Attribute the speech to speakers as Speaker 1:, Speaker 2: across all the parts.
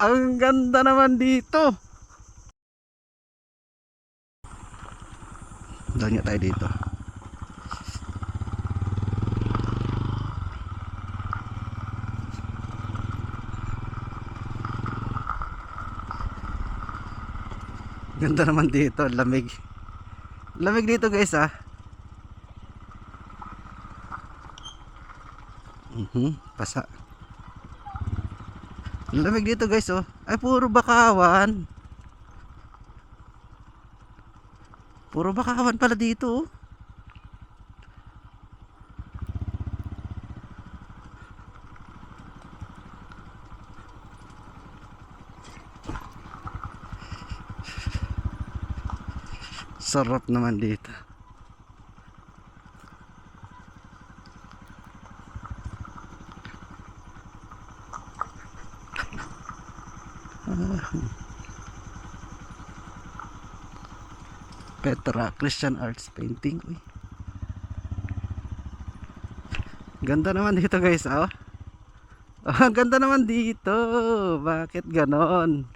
Speaker 1: Ang ganda naman dito. Nga tayo dito. Ganda naman dito, lamig. Lamig dito guys ah. Mhm, pasa. Lamig dito guys oh. Ay puro bakawan. Puro bakawan pala dito oh. Sarap naman dito. Petra Christian Arts Painting. Uy. Ganda naman dito guys, oh. Oh, ganda naman dito. Bakit ganon?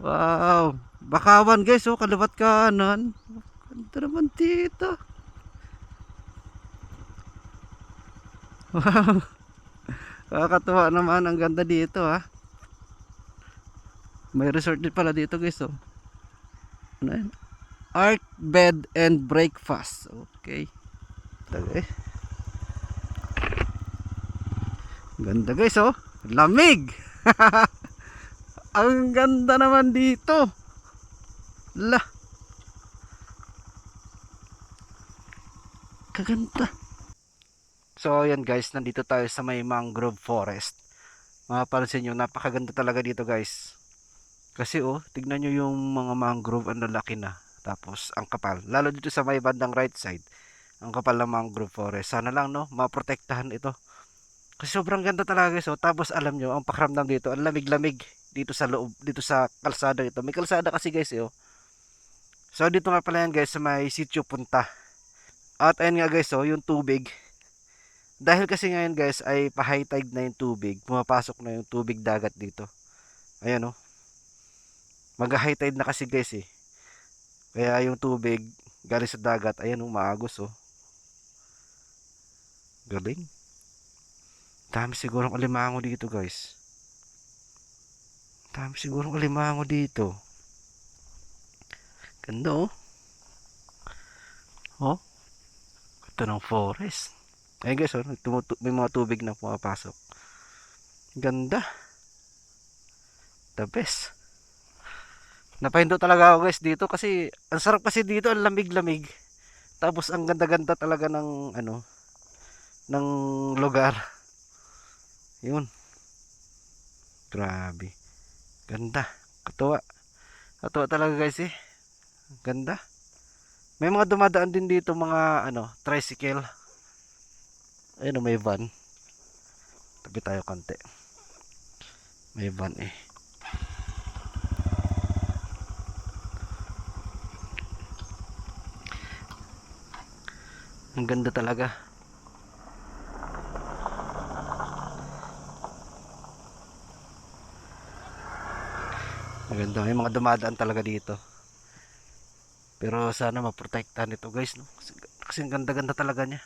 Speaker 1: Wow. Bakawan guys, oh, kaliwat kanan. Ganda naman dito. Wow. Kakatuwa naman, ang ganda dito, ha. May resort din pala dito guys, oh. Ano yan? Art, bed, and breakfast. Okay. Ito guys. Ganda guys, oh. Lamig! Ang ganda naman dito. La. Kaganda. So, ayan guys, nandito tayo sa may mangrove forest. Mapapansin nyo, napakaganda talaga dito guys. Kasi oh, tignan nyo yung mga mangrove, ang lalaki na. Tapos, ang kapal. Lalo dito sa may bandang right side. Ang kapal ng mangrove forest. Sana lang, no, maprotektahan ito. Kasi sobrang ganda talaga guys. Oh. Tapos, alam nyo, ang pakiramdam dito, ang lamig-lamig dito sa loob, dito sa kalsada dito. May kalsada kasi guys, eh, oh. So, dito nga pala yan guys, sa may sitio punta. At ayun nga guys, oh, yung tubig. Dahil kasi ngayon guys, ay pa-high tide na yung tubig. Pumapasok na yung tubig dagat dito. Ayan, oh mag-high tide na kasi guys eh. Kaya yung tubig galing sa dagat, ayan oh, maagos oh. Galing. Dami sigurong alimango dito guys. Dami sigurong alimango dito. Ganda oh. Oh. Ito ng forest. Ayun guys oh, may mga tubig na pumapasok. Ganda. The best. Napahindo talaga ako guys dito kasi ang sarap kasi dito, ang lamig-lamig. Tapos ang ganda-ganda talaga ng ano ng lugar. Yun. Grabe. Ganda. Katuwa. Katuwa talaga guys eh. Ganda. May mga dumadaan din dito mga ano, tricycle. Ayun oh, may van. Tabi tayo konti. May van eh. Ang ganda talaga. Maganda. May mga dumadaan talaga dito. Pero sana maprotektahan ito guys. No? Kasi, kasi ang ganda-ganda talaga niya.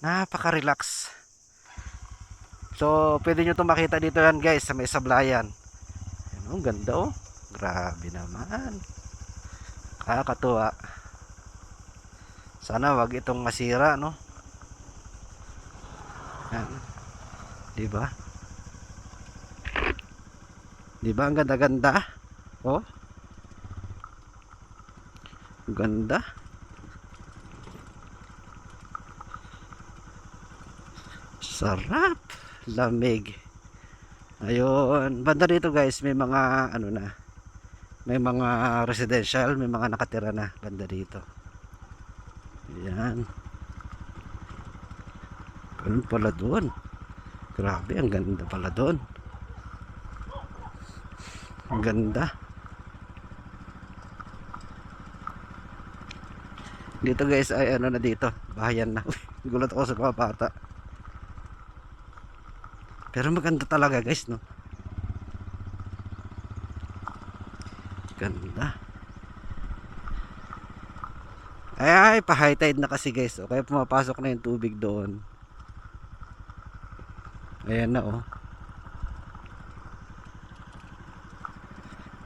Speaker 1: Napaka-relax. So, pwede nyo itong makita dito yan guys sa may sablayan. Ayan, oh, ang ganda oh. Grabe naman. Kakatuwa. Sana wag itong masira, no? Yan. 'Di ba? 'Di ba ang ganda-ganda? Oh. Ang Ganda. Sarap. Lamig. Ayun, banda dito guys, may mga ano na. May mga residential, may mga nakatira na banda dito. Yan. Ganun pala doon. Grabe, ang ganda pala doon. Ang ganda. Dito guys ay ano na dito. Bahayan na. Gulat ako sa mga. Pero maganda talaga guys no. Ganda. Ay, ay, pa high tide na kasi guys. O, kaya pumapasok na yung tubig doon. Ayan na oh.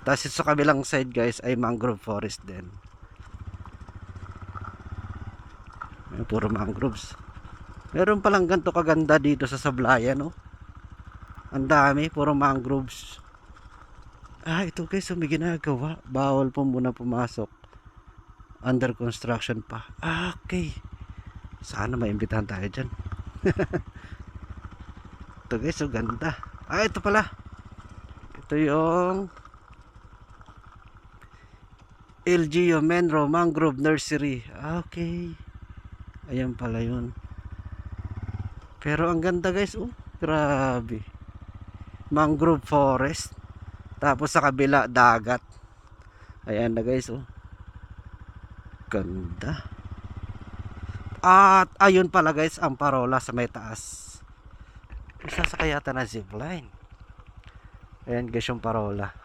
Speaker 1: Tapos sa kabilang side guys ay mangrove forest din. Ayan, puro mangroves. Meron palang ganito kaganda dito sa Sablayan no. Ang dami, puro mangroves. Ah, ito guys, so may ginagawa. Bawal po muna pumasok. Under construction pa. Okay. Sana maimbitahan tayo dyan. ito guys, so ganda. Ah, ito pala. Ito yung LGU Menro Mangrove Nursery. Okay. Ayan pala yun. Pero ang ganda guys, oh. Grabe. Mangrove forest. Tapos sa kabila, dagat. Ayan na guys, oh. Ganda. At ayun pala guys, ang parola sa may taas. Isa sa kayata na zipline. Ayan guys yung parola.